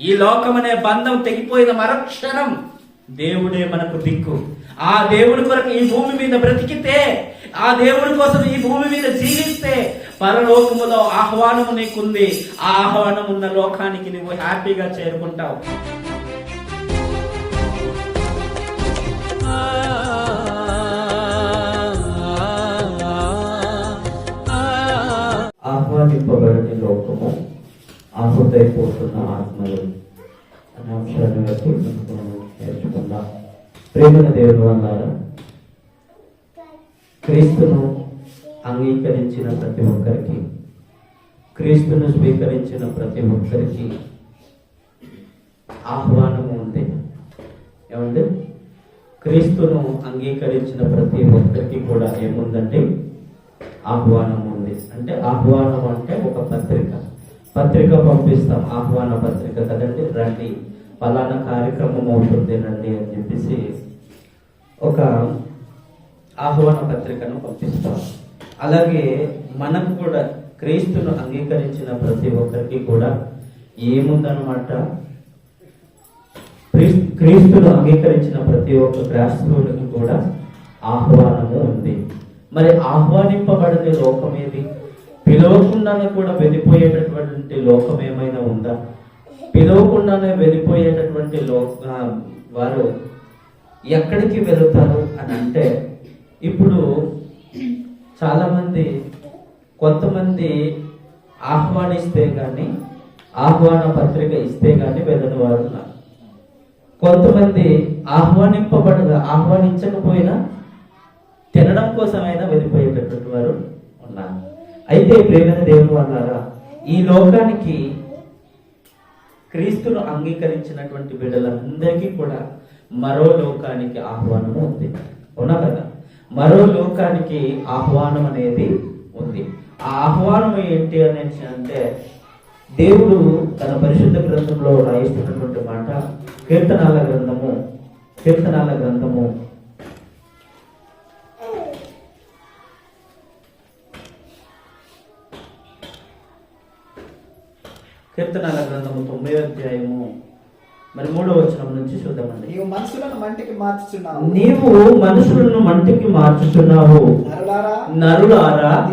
ఈ లోకం అనే బంధం తెగిపోయిన మరక్షణం దేవుడే మనకు దిక్కు. ఆ దేవుడి కొరకు ఈ భూమి మీద బ్రతికితే ఆ దేవుడి కోసం ఈ భూమి మీద జీవిస్తే పరలోకములో ఆహ్వానము నీకుంది. ఆ ఆహ్వానం ఉన్న లోకానికి నువ్వు హ్యాపీగా చేరుకుంటావు. ఆహ్వానింపబడిన లోకము ఆహుతైపోతున్న ఆత్మలు అనే అంశాన్ని బట్టి మనం నేర్చుకుందాం. ప్రేమల దేవుడు వల్ల క్రీస్తును అంగీకరించిన ప్రతి ఒక్కరికి క్రీస్తును స్వీకరించిన ప్రతి ఒక్కరికి ఆహ్వానము ఉంది ఏమంటే క్రీస్తును అంగీకరించిన ప్రతి ఒక్కరికి కూడా ఏముందంటే ఆహ్వానం ఉంది. అంటే ఆహ్వానం అంటే ఒక పత్రిక. పత్రిక పంపిస్తాం. ఆహ్వాన పత్రిక కదండి? రండి. ఫలానా కార్యక్రమం అవుతుంది రండి అని చెప్పేసి ఒక ఆహ్వాన పత్రికను పంపిస్తాం. అలాగే మనం కూడా క్రీస్తును అంగీకరించిన ప్రతి ఒక్కరికి కూడా ఏముందనమాట క్రీస్తును అంగీకరించిన ప్రతి ఒక్క క్రైస్తవునికి కూడా ఆహ్వానము ఉంది. మరి ఆహ్వానింపబడని లోకం ఏది పిలవకుండానే కూడా వెళ్ళిపోయేటటువంటి లోకం ఏమైనా ఉందా? పిలవకుండానే వెళ్ళిపోయేటటువంటి లోక వారు ఎక్కడికి వెళుతారు అని అంటే ఇప్పుడు చాలామంది కొంతమంది ఆహ్వానిస్తే కానీ ఆహ్వాన పత్రిక ఇస్తే కానీ వెళ్ళని వారు ఉన్నారు. కొంతమంది ఆహ్వానింపబడ ఆహ్వానించకపోయినా తినడం కోసమైనా వెళ్ళిపోయేటటువంటి వారు ఉన్నారు. అయితే ప్రేమైన దేవుని అన్నారా? ఈ లోకానికి క్రీస్తును అంగీకరించినటువంటి బిడ్డలందరికీ కూడా మరో లోకానికి ఆహ్వానము ఉంది. అవునా కదా? మరో లోకానికి ఆహ్వానం అనేది ఉంది. ఆ ఆహ్వానం ఏంటి అనేసి అంటే దేవుడు తన పరిశుద్ధ గ్రంథంలో రాయిస్తున్నటువంటి మాట కీర్తనాల గ్రంథము కీర్తనాల గ్రంథము కీర్తనాల గ్రంథము తొమ్మిదో అధ్యాయము. మరి మూడో వచనం నుంచి చూద్దామండి. నీవు మనసులను మంటికి మార్చుచున్నావు. నీవు మనుషులను మంటికి మార్చుచున్నావు. నరులారా?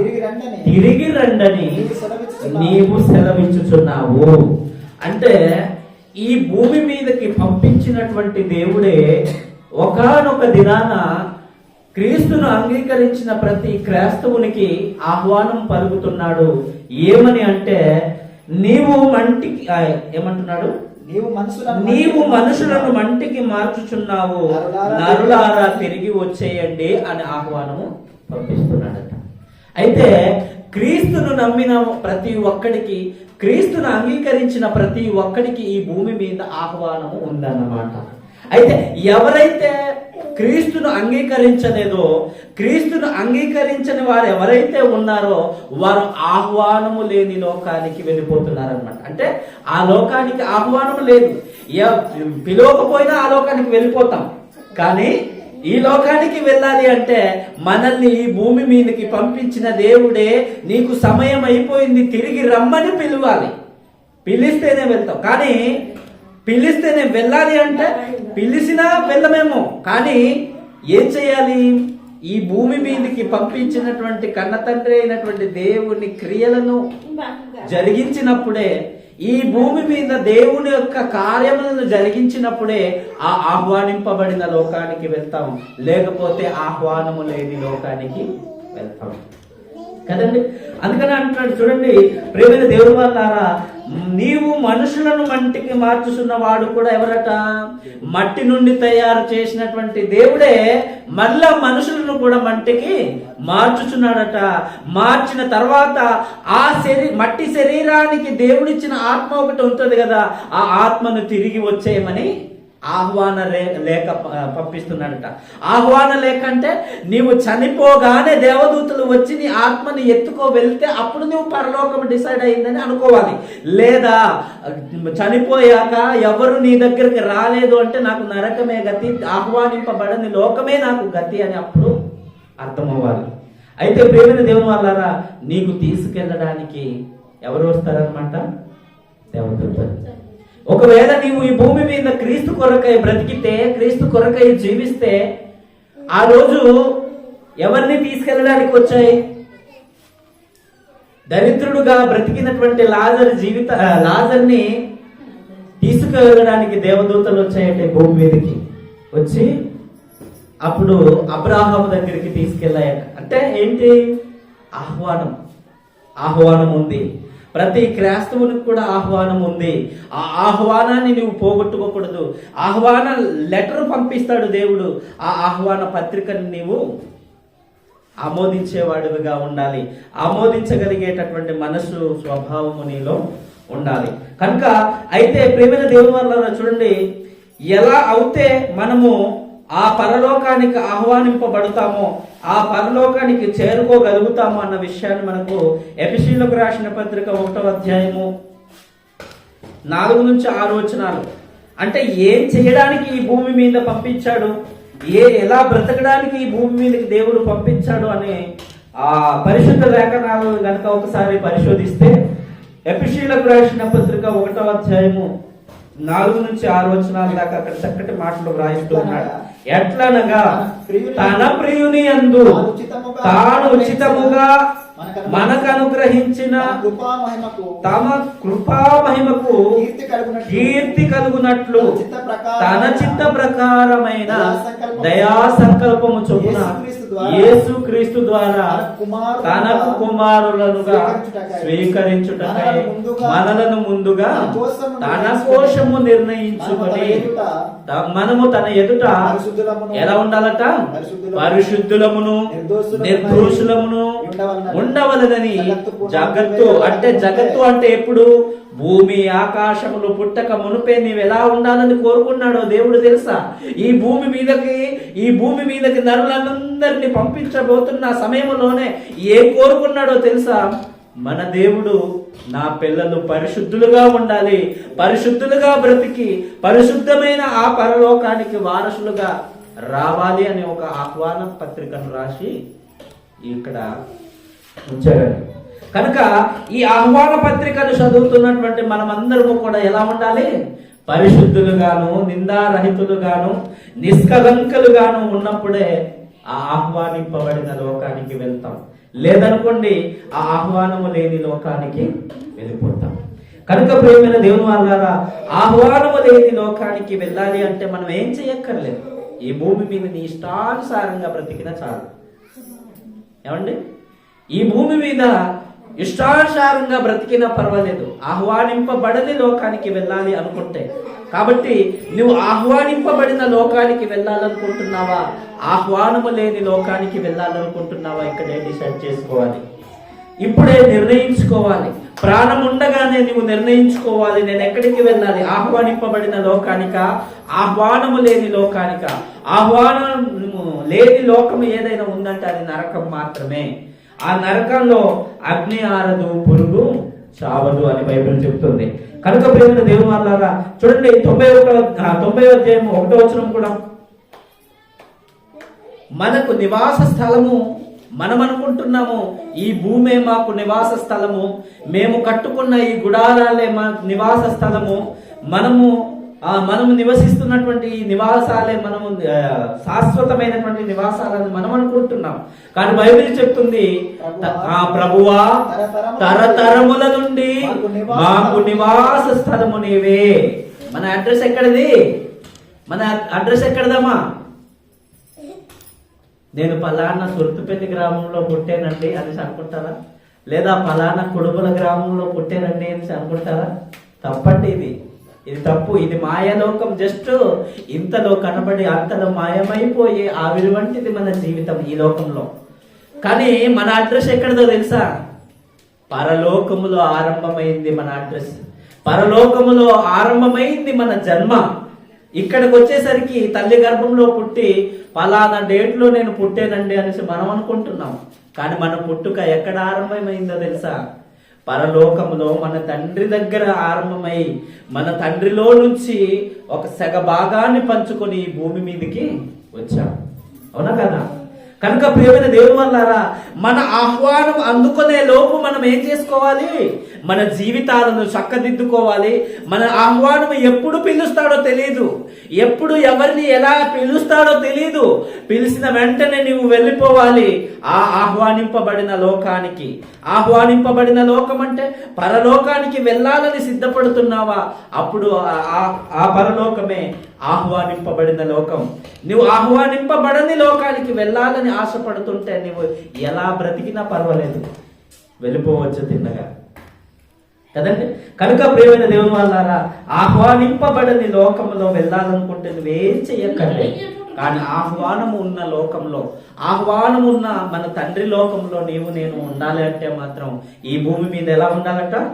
తిరిగి రండని నీవు సెలవిచ్చుచున్నావు. నీవు సెలవిచ్చుచున్నావు. అంటే ఈ భూమి మీదకి పంపించినటువంటి దేవుడే ఒకానొక దినాన క్రీస్తును అంగీకరించిన ప్రతి క్రైస్తవునికి ఆహ్వానం పలుకుతున్నాడు. ఏమని అంటే నీవు మంటికి ఏమంటున్నాడు? నీవు మనుషులను. మంటికి మార్చుచున్నావు. నరులారా నరులారా తిరిగి వచ్చేయండి అని ఆహ్వానము పంపిస్తున్నాడట. అయితే క్రీస్తును నమ్మిన ప్రతి ఒక్కడికి క్రీస్తును అంగీకరించిన ప్రతి ఒక్కడికి ఈ భూమి మీద ఆహ్వానము ఉందన్నమాట. అయితే ఎవరైతే క్రీస్తును అంగీకరించలేదో క్రీస్తును అంగీకరించని వారు ఎవరైతే ఉన్నారో వారు ఆహ్వానము లేని లోకానికి వెళ్ళిపోతున్నారనమాట అంటే ఆ లోకానికి ఆహ్వానము లేదు. ఎ- పిలవకపోయినా ఆ లోకానికి వెళ్ళిపోతాం. కానీ ఈ లోకానికి వెళ్ళాలి అంటే మనల్ని ఈ భూమి మీదకి పంపించిన దేవుడే నీకు సమయం అయిపోయింది తిరిగి రమ్మని పిలవాలి. పిలిస్తేనే వెళ్తాం. కానీ పిలిస్తేనే వెళ్ళాలి అంటే పిలిచినా వెళ్ళమేమో. కానీ ఏం చేయాలి? ఈ భూమి మీదకి పంపించినటువంటి కన్న తండ్రి అయినటువంటి దేవుని క్రియలను జరిగించినప్పుడే ఈ భూమి మీద దేవుని యొక్క కార్యములను జరిగించినప్పుడే ఆ ఆహ్వానింపబడిన లోకానికి వెళ్తాం. లేకపోతే ఆహ్వానము లేని లోకానికి వెళ్తాం. కదండి? అందుకని అంటున్నాడు చూడండి ప్రేమైన దేవుని వాళ్ళారా నీవు మనుషులను మంటికి మార్చుతున్న వాడు కూడా ఎవరట? మట్టి నుండి తయారు చేసినటువంటి దేవుడే మళ్ళా మనుషులను కూడా మంటికి మార్చుచున్నాడట. మార్చిన తర్వాత ఆ శరీ మట్టి శరీరానికి దేవుడిచ్చిన ఆత్మ ఒకటి ఉంటుంది కదా ఆ ఆత్మను తిరిగి వచ్చేయమని ఆహ్వాన లేఖ పంపిస్తున్నాడట. ఆహ్వాన లేఖ అంటే నీవు చనిపోగానే దేవదూతలు వచ్చి నీ ఆత్మని ఎత్తుకో వెళ్తే అప్పుడు నువ్వు పరలోకం డిసైడ్ అయిందని అనుకోవాలి. లేదా చనిపోయాక ఎవరు నీ దగ్గరికి రాలేదు అంటే నాకు నరకమే గతి ఆహ్వానింపబడని లోకమే నాకు గతి అని అప్పుడు అర్థమవ్వాలి. అయితే ప్రేమిన దేవుని వాళ్ళారా నీకు తీసుకెళ్ళడానికి ఎవరు వస్తారనమాట దేవదూతలు. ఒకవేళ నీవు ఈ భూమి మీద క్రీస్తు కొరకై బ్రతికితే క్రీస్తు కొరకై జీవిస్తే ఆ రోజు ఎవరిని తీసుకెళ్ళడానికి వచ్చాయి? దరిద్రుడుగా బ్రతికినటువంటి లాజర్ జీవిత లాజర్ని తీసుకెళ్ళడానికి దేవదూతలు వచ్చాయంటే భూమి మీదకి. వచ్చి అప్పుడు అబ్రాహాం దగ్గరికి తీసుకెళ్ళాయట. అంటే ఏంటి? ఆహ్వానం. ఆహ్వానం ఉంది. ప్రతి క్రైస్తవునికి కూడా ఆహ్వానం ఉంది. ఆ ఆహ్వానాన్ని నువ్వు పోగొట్టుకోకూడదు. ఆహ్వాన లెటర్ పంపిస్తాడు దేవుడు. ఆ ఆహ్వాన పత్రికను నీవు ఆమోదించేవాడివిగా ఉండాలి. ఆమోదించగలిగేటటువంటి మనసు స్వభావము నీలో ఉండాలి. కనుక అయితే ప్రేమైన దేవుని వల్ల చూడండి. ఎలా అవుతే మనము ఆ పరలోకానికి ఆహ్వానింపబడతామో ఆ పరలోకానికి చేరుకోగలుగుతాము అన్న విషయాన్ని మనకు ఎపిసీలకు రాసిన పత్రిక ఒకటో అధ్యాయము నాలుగు నుంచి ఆరు వచనాలు. అంటే ఏం చేయడానికి ఈ భూమి మీద పంపించాడు? ఏ ఎలా బ్రతకడానికి ఈ భూమి మీదకి దేవుడు పంపించాడు అని ఆ పరిశుద్ధ లేఖనాలను కనుక ఒకసారి పరిశోధిస్తే ఎపిషీలకు రాసిన పత్రిక ఒకటో అధ్యాయము నాలుగు నుంచి ఆరు వచనాల దాకా అక్కడ చక్కటి మాటలు వ్రాయిస్తూ ఉన్నాడు. ఎట్లనగా తన ప్రియుని అందు తాను ఉచితముగా మనకు అనుగ్రహించిన తమ కృపా మహిమకు కీర్తి కలుగునట్లు తన చిత్త ప్రకారమైన దయా సంకల్పము చొప్పున యేసు క్రీస్తు ద్వారా తనకు కుమారులనుగా స్వీకరించుటకై స్వీకరించుటకై మనలను ముందుగా తన కోసము తన నిర్ణయించుకొని కోశము నిర్ణయించుకొని మనము తన ఎదుట ఎలా ఉండాలట? పరిశుద్ధులమును నిర్దోషులమును ఉండవలెనని జగత్తు అంటే జగత్తు అంటే ఎప్పుడు? భూమి ఆకాశములు పుట్టక మునుపే నీవు ఎలా ఉండాలని కోరుకున్నాడో దేవుడు తెలుసా? ఈ భూమి మీదకి ఈ భూమి మీదకి నరులందరినీ పంపించబోతున్న సమయంలోనే ఏం కోరుకున్నాడో తెలుసా? మన దేవుడు నా పిల్లలు పరిశుద్ధులుగా ఉండాలి పరిశుద్ధులుగా బ్రతికి పరిశుద్ధమైన ఆ పరలోకానికి వారసులుగా రావాలి అనే ఒక ఆహ్వాన పత్రికను రాసి ఇక్కడ ఉంచాడు కనుక ఈ ఆహ్వాన పత్రికను చదువుతున్నటువంటి మనమందరము కూడా ఎలా ఉండాలి? పరిశుద్ధులుగాను నిందారహితులుగాను నిష్కలంకలుగాను ఉన్నప్పుడే ఆ ఆహ్వానింపబడిన లోకానికి వెళ్తాం. లేదనుకోండి ఆ ఆహ్వానము లేని లోకానికి వెళ్ళిపోతాం. కనుక ప్రేమైన దేవుని వాళ్ళారా ఆహ్వానము లేని లోకానికి వెళ్ళాలి అంటే మనం ఏం చేయక్కర్లేదు. ఈ భూమి మీద నీ ఇష్టానుసారంగా బ్రతికిన చాలు. ఏమండి? ఈ భూమి మీద ఇష్టానుసారంగా బ్రతికినా పర్వాలేదు. ఆహ్వానింపబడని లోకానికి వెళ్ళాలి అనుకుంటే. కాబట్టి నువ్వు ఆహ్వానింపబడిన లోకానికి వెళ్ళాలనుకుంటున్నావా? ఆహ్వానము లేని లోకానికి వెళ్ళాలనుకుంటున్నావా? ఇక్కడే డిసైడ్ చేసుకోవాలి. ఇప్పుడే నిర్ణయించుకోవాలి. ప్రాణం ఉండగానే నువ్వు నిర్ణయించుకోవాలి. నేను ఎక్కడికి వెళ్ళాలి? ఆహ్వానింపబడిన లోకానిక? ఆహ్వానము లేని లోకానిక? ఆహ్వానము లేని లోకము ఏదైనా ఉందంటే అది నరకం మాత్రమే. ఆ నరకంలో అగ్ని ఆరదు పురుగు చావదు అని బైబిల్ చెప్తుంది. కనుక ప్రేమ దేవుని వాళ్ళగా చూడండి తొంభై ఒక తొంభై అధ్యాయం ఒకటో వచనం కూడా. మనకు నివాస స్థలము మనం అనుకుంటున్నాము ఈ భూమే మాకు నివాస స్థలము మేము కట్టుకున్న ఈ గుడారాలే మా నివాస స్థలము మనము మనము నివసిస్తున్నటువంటి నివాసాలే మనము శాశ్వతమైనటువంటి నివాసాలని మనం అనుకుంటున్నాం. కానీ బైబిల్ చెప్తుంది ఆ ప్రభువా తరతరముల నుండి మాకు నివాస స్థలము నీవే. మన అడ్రస్ ఎక్కడిది? మన అడ్రస్ ఎక్కడదమ్మా? నేను పలానా సుర్తుపల్లి గ్రామంలో పుట్టానండి అనేసి అనుకుంటారా? లేదా పలానా కుడుపుల గ్రామంలో పుట్టానండి అనేసి అనుకుంటారా? తప్పండి ఇది. ఇది తప్పు ఇది మాయలోకం. జస్ట్ ఇంతలో కనబడి అంతలో మాయమైపోయే ఆవిరి వంటిది మన జీవితం ఈ లోకంలో. కానీ మన అడ్రస్ ఎక్కడదో తెలుసా? పరలోకములో ఆరంభమైంది మన అడ్రస్. పరలోకములో ఆరంభమైంది మన జన్మ. ఇక్కడికి వచ్చేసరికి తల్లి గర్భంలో పుట్టి పలానా డేట్లో నేను పుట్టానండి అనేసి మనం అనుకుంటున్నాం. కానీ మన పుట్టుక ఎక్కడ ఆరంభమైందో తెలుసా? పరలోకములో మన తండ్రి దగ్గర ఆరంభమై మన తండ్రిలో నుంచి ఒక సగ భాగాన్ని పంచుకొని ఈ భూమి మీదకి వచ్చాం. అవునా కదా? కనుక ప్రియమైన దేవుని వల్లారా మన ఆహ్వానం అందుకునే లోపు మనం ఏం చేసుకోవాలి? మన జీవితాలను చక్కదిద్దుకోవాలి. మన ఆహ్వానం ఎప్పుడు పిలుస్తాడో తెలియదు ఎప్పుడు ఎవరిని ఎలా పిలుస్తాడో తెలియదు పిలిచిన వెంటనే నీవు వెళ్ళిపోవాలి. ఆ ఆహ్వానింపబడిన లోకానికి. ఆహ్వానింపబడిన లోకం అంటే పరలోకానికి వెళ్ళాలని సిద్ధపడుతున్నావా? అప్పుడు ఆ- ఆ- ఆ పరలోకమే ఆహ్వానింపబడిన లోకం. నువ్వు ఆహ్వానింపబడని లోకానికి వెళ్ళాలని ఆశపడుతుంటే నువ్వు ఎలా బ్రతికినా పర్వాలేదు. వెళ్ళిపోవచ్చు తిన్నగా. కదండి? కనుక ప్రేమైన దేవుని వాళ్ళారా ఆహ్వానింపబడని లోకంలో వెళ్ళాలనుకుంటే నువ్వేం చెయ్యక్కర్లే. కానీ ఆహ్వానం ఉన్న లోకంలో ఆహ్వానం ఉన్న మన తండ్రి లోకంలో నీవు నేను ఉండాలి అంటే మాత్రం ఈ భూమి మీద ఎలా ఉండాలంట?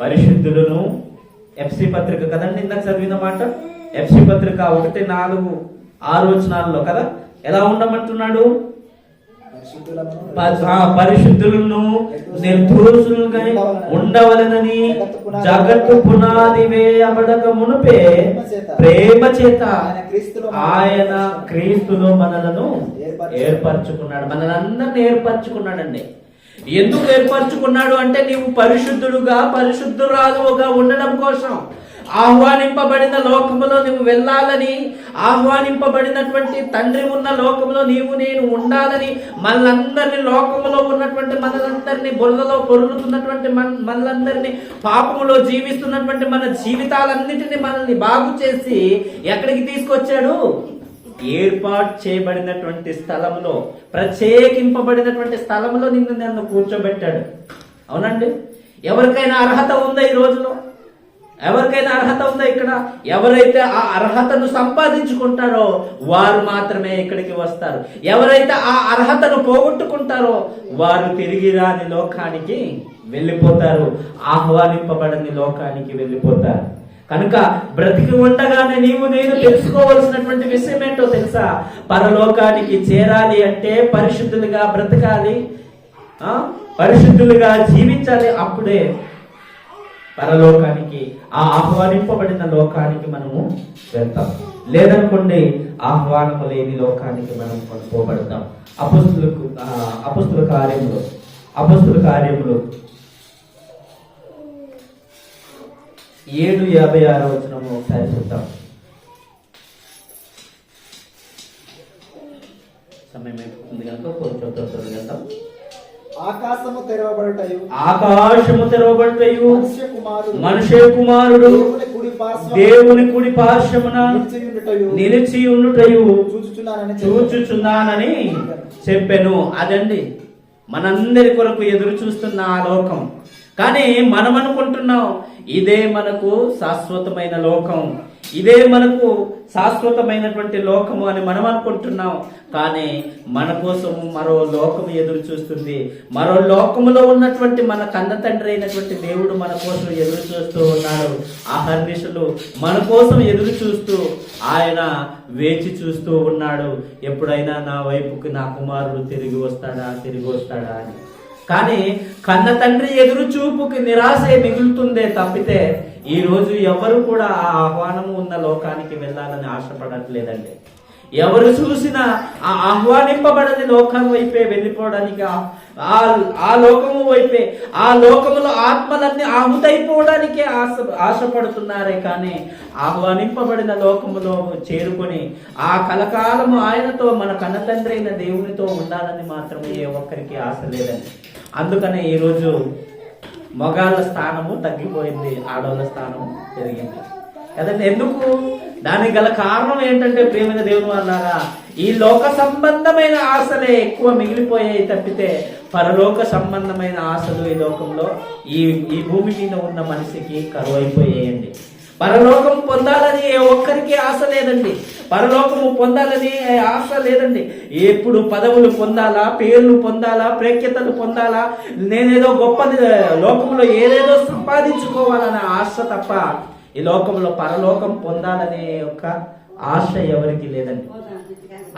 పరిశుద్ధులను ఎఫ్సి పత్రిక కదండి ఇందాక చదివిన మాట? ఎఫ్సి పత్రిక ఒకటి నాలుగు ఆరు వచనాల్లో కదా? ఎలా ఉండమంటున్నాడు? పరిశుద్ధులను నిర్దోషులుగా ఉండవలనని జగత్తు పునాది వేయబడక మునుపే ప్రేమ చేత ఆయన క్రీస్తులో ఆయన క్రీస్తులో మనలను ఏర్పరచుకున్నాడు. మనలందరిని ఏర్పరచుకున్నాడండి. ఎందుకు ఏర్పరచుకున్నాడు అంటే నీవు పరిశుద్ధుడుగా పరిశుద్ధురాలుగా ఉండడం కోసం. ఆహ్వానింపబడిన లోకములో నువ్వు వెళ్ళాలని ఆహ్వానింపబడినటువంటి తండ్రి ఉన్న లోకంలో నీవు నేను ఉండాలని మనలందరినీ లోకములో ఉన్నటువంటి మనలందరినీ బురదలో పొరుగుతున్నటువంటి మన మనలందరినీ పాపములో జీవిస్తున్నటువంటి మన జీవితాలన్నిటిని మనల్ని బాగు చేసి ఎక్కడికి తీసుకొచ్చాడు? ఏర్పాటు చేయబడినటువంటి స్థలంలో ప్రత్యేకింపబడినటువంటి స్థలంలో నిన్ను నన్ను కూర్చోబెట్టాడు. అవునండి? ఎవరికైనా అర్హత ఉందా ఈ రోజులో? ఎవరికైనా అర్హత ఉందా ఇక్కడ ఎవరైతే ఆ అర్హతను సంపాదించుకుంటారో వారు మాత్రమే ఇక్కడికి వస్తారు. ఎవరైతే ఆ అర్హతను పోగొట్టుకుంటారో వారు తిరిగి రాని లోకానికి వెళ్ళిపోతారు. ఆహ్వానింపబడని లోకానికి వెళ్ళిపోతారు. కనుక బ్రతికి ఉండగానే నీవు నేను తెలుసుకోవలసినటువంటి విషయం ఏంటో తెలుసా? పరలోకానికి చేరాలి అంటే పరిశుద్ధులుగా బ్రతకాలి. ఆ? పరిశుద్ధులుగా జీవించాలి అప్పుడే పరలోకానికి ఆ ఆహ్వానింపబడిన లోకానికి మనము వెళ్తాం. లేదనుకోండి ఆహ్వానము లేని లోకానికి మనం కొనుకోబడతాం అపస్తులకు ఆ, అపుస్తుల కార్యములు అపస్తుల కార్యములు. ఏడు యాభై ఆరు వచ్చినము ఒకసారి చూద్దాం. ఆకాశము తెరవబడుటయు. ఆకాశము తెరవబడతాయు మనుష్య కుమారుడు. దేవుని కుడి పార్శ్వమున నిలిచి ఉండుటయు. చూచుచున్నానని చెప్పాను. అదండి. మనందరి కొరకు ఎదురు చూస్తున్న ఆ లోకం. కానీ మనం అనుకుంటున్నాం ఇదే మనకు శాశ్వతమైన లోకం. ఇదే మనకు శాశ్వతమైనటువంటి లోకము అని మనం అనుకుంటున్నాం. కానీ మన కోసం మరో లోకము ఎదురు చూస్తుంది. మరో లోకములో ఉన్నటువంటి మన కన్న తండ్రి అయినటువంటి దేవుడు మన కోసం ఎదురు చూస్తూ ఉన్నాడు. అహర్నిశలు మన కోసం ఎదురు చూస్తూ ఆయన వేచి చూస్తూ ఉన్నాడు. ఎప్పుడైనా నా వైపుకి నా కుమారుడు తిరిగి వస్తాడా తిరిగి వస్తాడా అని. కానీ కన్న తండ్రి ఎదురు చూపుకి నిరాశ మిగులుతుందే తప్పితే ఈ రోజు ఎవరు కూడా ఆ ఆహ్వానము ఉన్న లోకానికి వెళ్ళాలని ఆశపడట్లేదండి. ఎవరు చూసినా ఆ ఆహ్వానింపబడని లోకం వైపే వెళ్ళిపోవడానికి ఆ- ఆ లోకము వైపే ఆ లోకములో ఆత్మలన్నీ ఆహుతైపోవడానికే ఆశ ఆశపడుతున్నారే కానీ ఆహ్వానింపబడిన లోకములో చేరుకొని ఆ కలకాలము ఆయనతో మన కన్నతండ్రి అయిన దేవునితో ఉండాలని మాత్రమే ఏ ఒక్కరికి ఆశ లేదండి. అందుకనే ఈరోజు మగాళ్ళ స్థానము తగ్గిపోయింది ఆడవాళ్ళ స్థానము పెరిగింది. కదండి ఎందుకు? దానికి గల కారణం ఏంటంటే ప్రేమైన దేవుని అన్నారా ఈ లోక సంబంధమైన ఆశలే ఎక్కువ మిగిలిపోయాయి తప్పితే పరలోక సంబంధమైన ఆశలు ఈ లోకంలో ఈ ఈ భూమి మీద ఉన్న మనిషికి కరువైపోయాయండి. పరలోకం పొందాలని ఏ ఒక్కరికి ఆశ లేదండి. పరలోకము పొందాలని ఆశ లేదండి. ఎప్పుడు పదవులు పొందాలా పేర్లు పొందాలా ప్రేఖ్యతలు పొందాలా నేనేదో గొప్పది లోకంలో ఏదేదో సంపాదించుకోవాలనే ఆశ తప్ప ఈ లోకంలో పరలోకం పొందాలనే ఒక ఆశ ఎవరికి లేదండి.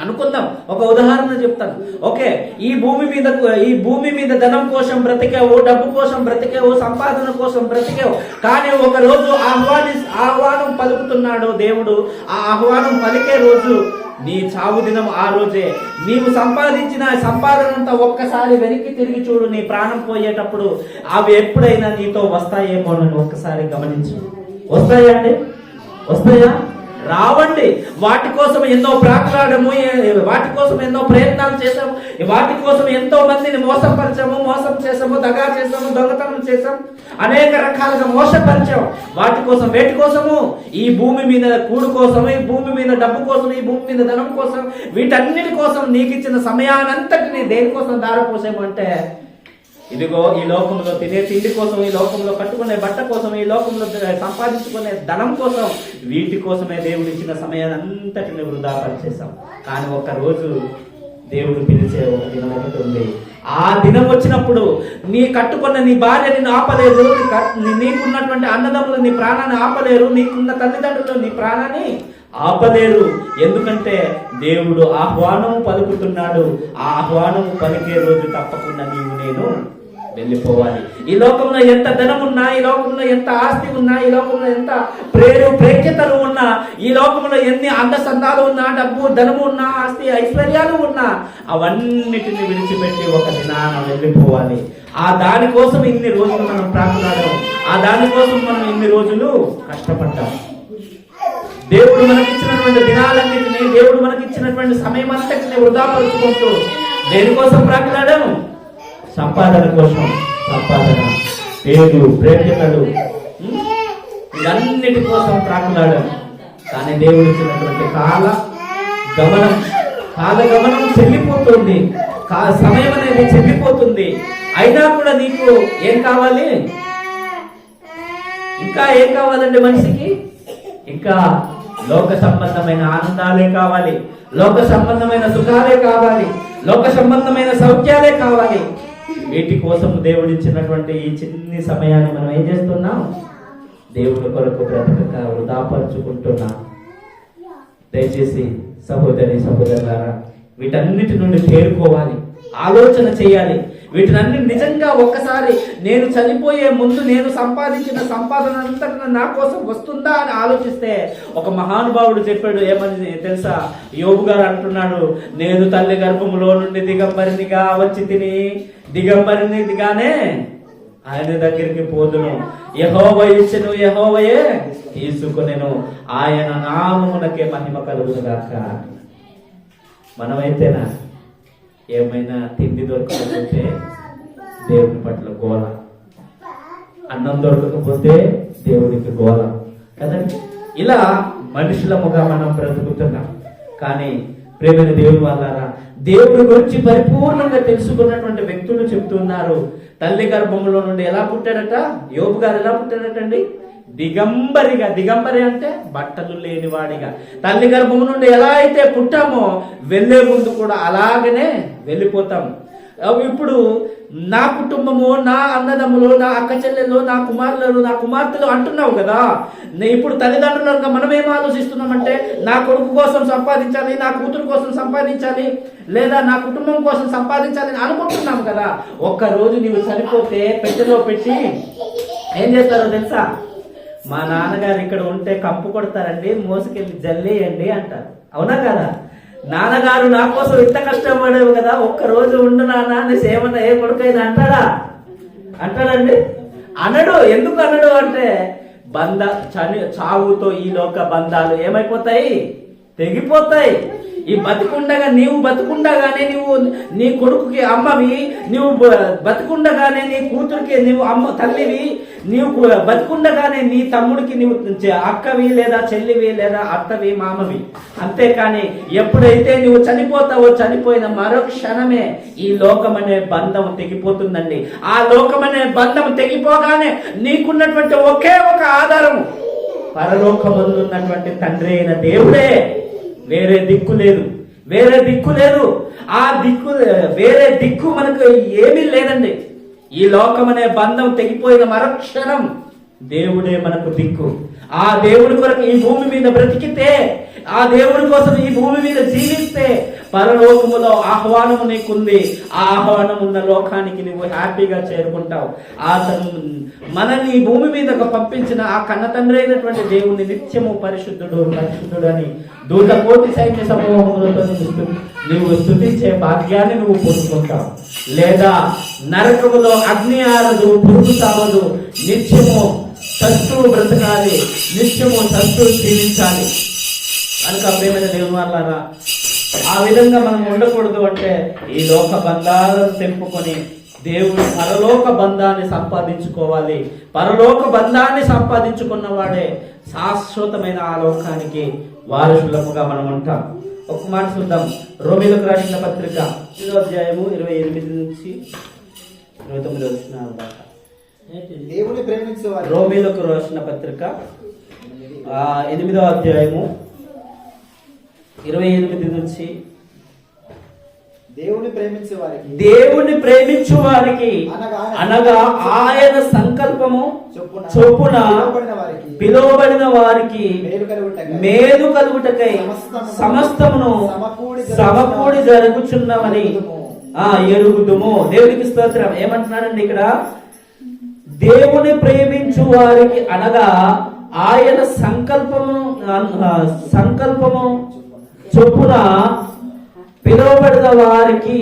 అనుకుందాం. ఒక ఉదాహరణ చెప్తాను. ఓకే ఈ భూమి మీద ఈ భూమి మీద ధనం కోసం బ్రతికావు డబ్బు కోసం బ్రతికావు సంపాదన కోసం బ్రతికావు. కానీ ఒక రోజు ఆహ్వాని ఆహ్వానం పలుకుతున్నాడు దేవుడు ఆ ఆహ్వానం పలికే రోజు నీ చావు దినం ఆ రోజే. నీవు సంపాదించిన సంపాదన అంతా ఒక్కసారి వెనక్కి తిరిగి చూడు నీ ప్రాణం పోయేటప్పుడు అవి ఎప్పుడైనా నీతో వస్తాయేమో అని ఒక్కసారి గమనించు. వస్తాయా అండి? వస్తాయా? రావండి. వాటి కోసం ఎన్నో ప్రాట్లాడము వాటి కోసం ఎన్నో ప్రయత్నాలు చేసాము వాటి కోసం ఎంతో మందిని మోసపరిచాము మోసం చేసాము దగా చేసాము దొంగతనం చేసాము అనేక రకాలుగా మోసపరిచాము. వాటి కోసం వేటి కోసము? ఈ భూమి మీద కూడు కోసం ఈ భూమి మీద డబ్బు కోసం ఈ భూమి మీద ధనం కోసం వీటన్నిటి కోసం నీకు ఇచ్చిన సమయానంతటిని దేనికోసం దారపోసాము అంటే ఇదిగో ఈ లోకంలో తినే తిండి కోసం ఈ లోకంలో కట్టుకునే బట్ట కోసం ఈ లోకంలో సంపాదించుకునే ధనం కోసం వీటి కోసమే దేవుడు ఇచ్చిన సమయాన్ని అంతటిని వృధా పరిచేశాం కానీ ఒక రోజు దేవుడు పిలిచే ఒక దినం ఒకటి ఉంది. ఆ దినం వచ్చినప్పుడు నీ కట్టుకున్న నీ భార్య నిన్ను ఆపలేదు నీకున్నటువంటి అన్నదమ్ములు నీ ప్రాణాన్ని ఆపలేరు నీకున్న తల్లిదండ్రులు నీ ప్రాణాన్ని ఆపలేరు. ఎందుకంటే దేవుడు ఆహ్వానం పలుకుతున్నాడు. ఆ ఆహ్వానం పలికే రోజు తప్పకుండా నీవు నేను వెళ్ళిపోవాలి. ఈ లోకంలో ఎంత ధనం ఉన్నా ఈ లోకంలో ఎంత ఆస్తి ఉన్నా ఈ లోకంలో ఎంత ప్రేరు ప్రేక్షతలు ఉన్నా ఈ లోకంలో ఎన్ని అందసందాలు ఉన్నా డబ్బు ధనము ఉన్నా ఆస్తి ఐశ్వర్యాలు ఉన్నా అవన్నిటిని విడిచిపెట్టి ఒక దినాన వెళ్ళిపోవాలి. ఆ దానికోసం ఇన్ని రోజులు మనం ప్రార్థనలు ఆ దానికోసం మనం ఇన్ని రోజులు కష్టపడ్డాం. దేవుడు మనకిచ్చినటువంటి దినాలన్నింటినీ దేవుడు మనకిచ్చినటువంటి సమయం అంతటిని వృధా పరుచుకుంటూ దేనికోసం ప్రాకులాడాము? సంపాదన కోసం సంపాదన. పేరు ప్రేక్షకులు ఇవన్నిటి కోసం ప్రాకులాడాము కానీ దేవుడు ఇచ్చినటువంటి కాల గమనం కాల గమనం చెల్లిపోతుంది. కా సమయం అనేది చెల్లిపోతుంది. అయినా కూడా నీకు ఏం కావాలి? ఇంకా ఏం కావాలండి మనిషికి? ఇంకా లోక సంబంధమైన ఆనందాలే కావాలి. లోక సంబంధమైన సుఖాలే కావాలి. లోక సంబంధమైన సౌఖ్యాలే కావాలి. వీటి కోసం దేవుడు ఇచ్చినటువంటి ఈ చిన్ని సమయాన్ని మనం ఏం చేస్తున్నాం? దేవుడి కొరకు బ్రతకక వృధాపరుచుకుంటున్నాం. దయచేసి సహోదరి సహోదరులారా వీటన్నిటి నుండి తేరుకోవాలి ఆలోచన చేయాలి. వీటినన్ని నిజంగా ఒక్కసారి నేను చనిపోయే ముందు నేను సంపాదించిన సంపాదన అంతా నా కోసం వస్తుందా అని ఆలోచిస్తే ఒక మహానుభావుడు చెప్పాడు ఏమని తెలుసా? యోగు గారు అంటున్నాడు నేను తల్లి గర్భములో నుండి దిగంబరినిగా వచ్చి తిని దిగంబరినిగానే ఆయన దగ్గరికి పోదును. యహోవ ఇచ్చను యహోవయే తీసుకునేను. ఆయన నామమునకే మహిమ కలుగునుగాక మనమైతేనా? ఏమైనా తిండి దొరకకపోతే దేవుని పట్ల గోల. అన్నం దొరకకపోతే దేవుడికి గోల. కదండి? ఇలా మనుషులముగా మనం బ్రతుకుతున్నాం. కానీ ప్రేమైన దేవుని వాళ్ళారా దేవుడి గురించి పరిపూర్ణంగా తెలుసుకున్నటువంటి వ్యక్తులు చెప్తున్నారు. తల్లి గర్భంలో నుండి ఎలా పుట్టాడట? యోపు గారు ఎలా పుట్టాడటండి? దిగంబరిగా దిగంబరి అంటే బట్టలు లేనివాడిగా. తల్లి గర్భం నుండి ఎలా అయితే పుట్టామో వెళ్ళే ముందు కూడా అలాగనే వెళ్ళిపోతాం. ఇప్పుడు నా కుటుంబము నా అన్నదమ్ములు నా అక్క చెల్లెలు నా కుమారులు నా కుమార్తెలు అంటున్నావు కదా. ఇప్పుడు తల్లిదండ్రులుగా మనం ఏం ఆలోచిస్తున్నామంటే నా కొడుకు కోసం సంపాదించాలి నా కూతురు కోసం సంపాదించాలి లేదా నా కుటుంబం కోసం సంపాదించాలి అని అనుకుంటున్నాం కదా. ఒక్క రోజు నీవు చనిపోతే పెట్టెలో పెట్టి ఏం చేస్తారో తెలుసా? మా నాన్నగారు ఇక్కడ ఉంటే కప్పు కొడతారండి మోసుకెళ్ళి జల్లేయండి అంటారు. అవునా కదా? నాన్నగారు నా కోసం ఇంత కష్టపడేవు కదా ఒక్క రోజు ఉండు నాన్న అని ఏమన్నా ఏ కొడుకైనా అంటాడా? అంటాడండి. అనడు. ఎందుకు అనడు అంటే బంధ చని చావుతో ఈ లోక బంధాలు ఏమైపోతాయి? తెగిపోతాయి. ఈ బతికుండగా నీవు బతికుండగానే నీవు నీ కొడుకుకి అమ్మవి నీవు బతుకుండగానే బతికుండగానే నీ కూతురికి నీవు అమ్మ తల్లివి నీవు కు- బతికుండగానే నీ తమ్ముడికి నీవు అక్కవి లేదా చెల్లివి లేదా అత్తవి మామవి. అంతేకాని ఎప్పుడైతే నువ్వు చనిపోతావో చనిపోయిన మరో క్షణమే ఈ లోకం అనే బంధం తెగిపోతుందండి. ఆ లోకం అనే బంధం తెగిపోగానే నీకున్నటువంటి ఒకే ఒక ఆధారము. పరలోకమందు ఉన్నటువంటి తండ్రి అయిన దేవుడే. వేరే దిక్కు లేదు. వేరే దిక్కు లేదు. ఆ దిక్కు వేరే దిక్కు మనకు ఏమీ లేదండి. ఈ లోకం అనే బంధం తెగిపోయిన మరక్షణం దేవుడే మనకు దిక్కు. ఆ దేవుడి కొరకు ఈ భూమి మీద బ్రతికితే ఆ దేవుడి కోసం ఈ భూమి మీద జీవిస్తే పరలోకములో ఆహ్వానము నీకుంది. ఆ ఆహ్వానం ఉన్న లోకానికి నువ్వు హ్యాపీగా చేరుకుంటావు. ఆ మనల్ని ఈ భూమి మీదకు పంపించిన ఆ కన్న తండ్రి అయినటువంటి దేవుని నిత్యము పరిశుద్ధుడు పరిశుద్ధుడు అని దూత కోటి సైన్య సమూహములతో నువ్వు నువ్వు స్థుతించే భాగ్యాన్ని నువ్వు పొందుకుంటావు. లేదా నరకములో అగ్ని ఆరదు పురుగు సావదు నిత్యము సత్తు బ్రతకాలి నిత్యము సత్తు జీవించాలి. కనుక ప్రేమైన దేవుని వాళ్ళారా ఆ విధంగా మనం ఉండకూడదు అంటే ఈ లోక బంధాలను తెంపుకొని దేవుడు పరలోక బంధాన్ని సంపాదించుకోవాలి. పరలోక బంధాన్ని సంపాదించుకున్న వాడే శాశ్వతమైన ఆ లోకానికి వారసులముగా మనం ఉంటాం. ఒక మాట చూద్దాం. రోమిలకు రాసిన పత్రిక ఐదో అధ్యాయము ఇరవై ఎనిమిది నుంచి ఇరవై తొమ్మిది వచ్చిన దేవుని ప్రేమించే వారి రోమిలకు రాసిన పత్రిక ఆ, ఎనిమిదో అధ్యాయము ఇరవై ఎనిమిది నుంచి దేవుని ప్రేమించే వారికి దేవుని ప్రేమించు వారికి అనగా ఆయన సంకల్పము చొప్పున పిలువబడిన వారికి మేలు కలుగుటకై సమస్తమును సమకూడి జరుగుచున్నవని ఆ ఎరుగుదుము. దేవునికి స్తోత్రం. ఏమంటున్నాడండి ఇక్కడ? దేవుని ప్రేమించు వారికి అనగా ఆయన సంకల్పము సంకల్పము చొప్పున పిలువబడిన వారికి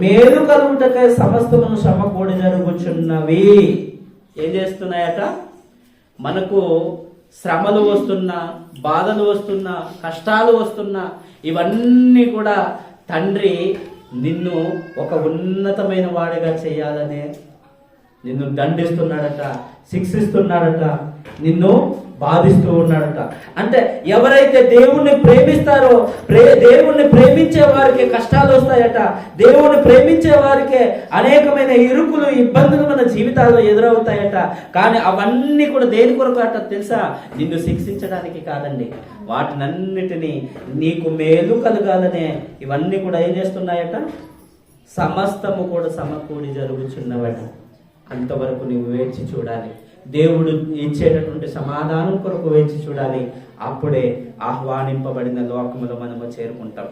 మేలు కలుగుటకై సమస్తమును సమకూడి జరుగుచున్నవి ఏం చేస్తున్నాయట? మనకు శ్రమలు వస్తున్నా బాధలు వస్తున్నా కష్టాలు వస్తున్నా ఇవన్నీ కూడా తండ్రి నిన్ను ఒక ఉన్నతమైన వాడిగా చేయాలనే నిన్ను దండిస్తున్నాడట శిక్షిస్తున్నాడట. నిన్ను బాధిస్తూ ఉన్నాడట. అంటే ఎవరైతే దేవుణ్ణి ప్రేమిస్తారో ప్రే దేవుణ్ణి ప్రేమించే వారికి కష్టాలు వస్తాయట. దేవుణ్ణి ప్రేమించే వారికి అనేకమైన ఇరుకులు ఇబ్బందులు మన జీవితాల్లో ఎదురవుతాయట. కానీ అవన్నీ కూడా దేని కొరకు అట తెలుసా? నిన్ను శిక్షించడానికి కాదండి. వాటినన్నిటినీ నీకు మేలు కలగాలనే ఇవన్నీ కూడా ఏం చేస్తున్నాయట? సమస్తము కూడా సమకూడి జరుగుచున్నవట. అంతవరకు నువ్వు వేచి చూడాలి. దేవుడు ఇచ్చేటటువంటి సమాధానం కొరకు వేచి చూడాలి. అప్పుడే ఆహ్వానింపబడిన లోకములో మనము చేరుకుంటాం.